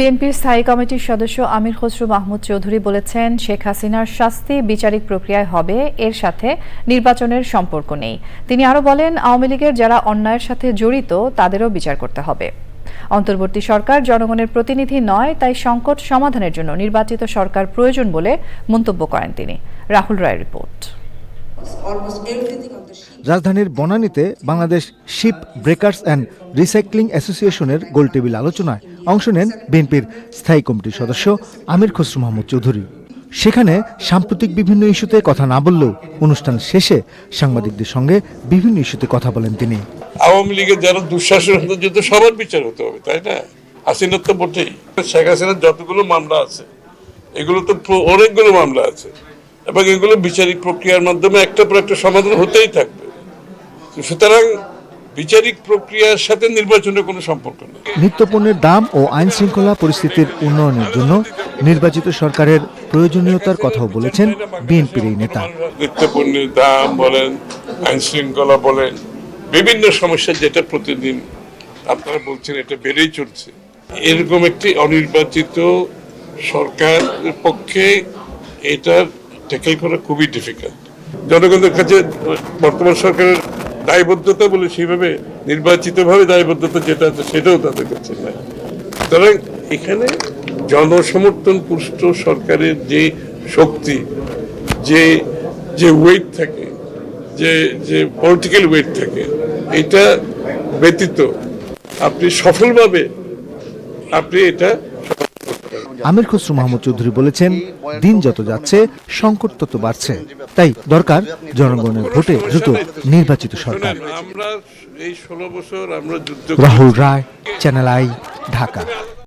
বিএনপির স্থায়ী কমিটির সদস্য আমির খসরু মাহমুদ চৌধুরী বলেছেন, শেখ হাসিনার শাস্তি বিচারিক প্রক্রিয়ায় হবে, এর সাথে নির্বাচনের সম্পর্ক নেই। তিনি আরও বলেন, আওয়ামী লীগের যারা অন্যায়ের সাথে জড়িত, তাদেরও বিচার করতে হবে। অন্তর্বর্তী সরকার জনগণের প্রতিনিধি নয়, তাই সংকট সমাধানের জন্য নির্বাচিত সরকার প্রয়োজন বলে মন্তব্য করেন তিনি। রাহুল রায় রিপোর্ট। রাজধানীর বনানীতে Bangladesh ship breakers and recycling অ্যাসোসিয়েশনের গোলটেবিল আলোচনায় অংশ নেন বিএনপির স্থায়ী কমিটির সদস্য আমির খসরু মাহমুদ চৌধুরী। সেখানে সাম্প্রতিক বিভিন্ন ইস্যুতে কথা না বললেও অনুষ্ঠান শেষে সাংবাদিকদের সঙ্গে বিভিন্ন ইস্যুতে কথা বলেন তিনি। আওয়ামী লীগের যারা দুঃশাসন হতো যেহেতু সবার বিচার হতে হবে তাই না? হাসিনার তো বটেই। শেখ হাসিনার যতগুলো মামলা আছে এগুলো তো অনেকগুলো মামলা আছে। এবং এগুলো বিচারিক প্রক্রিয়ার মাধ্যমে একটা পর একটা সমাধান হতেই থাকবে। সুতরাং বিচারিক প্রক্রিয়ার সাথে নির্বাচনের কোনো সম্পর্ক নেই। নিত্যপণ্যের দাম ও আইন শৃঙ্খলা পরিস্থিতির উন্নয়নের জন্য নির্বাচিত সরকারের প্রয়োজনীয়তার কথাও বলেছেন বিএনপির এই নেতা। নিত্যপণ্যের দাম বলেন আইন শৃঙ্খলা বলেন বিভিন্ন সমস্যা যেটা প্রতিদিন আপনারা বলছেন এটা বেড়েই চলছে। এরকম একটি অনির্বাচিত সরকারের পক্ষে এটা ট্যাকেল করা খুবই ডিফিকাল্ট জনগণের কাছে বর্তমান সরকারের দায়বদ্ধতা বলে সেইভাবে নির্বাচিতভাবে দায়বদ্ধতা যেটা আছে সেটাও তাদের কাছে নাই। সুতরাং এখানে জনসমর্থন পুষ্ট সরকারের যে শক্তি, যে যে ওয়েট থাকে, যে যে পলিটিক্যাল ওয়েট থাকে, এটা ব্যতীত আপনি সফলভাবে আপনি এটা আমির খসরু মাহমুদ চৌধুরী বলেছেন দিন যত যাচ্ছে সংকট তত বাড়ছে। তাই দরকার জনগণের ভোটে দ্রুত নির্বাচিত সরকার। Rahul Roy channel I Dhaka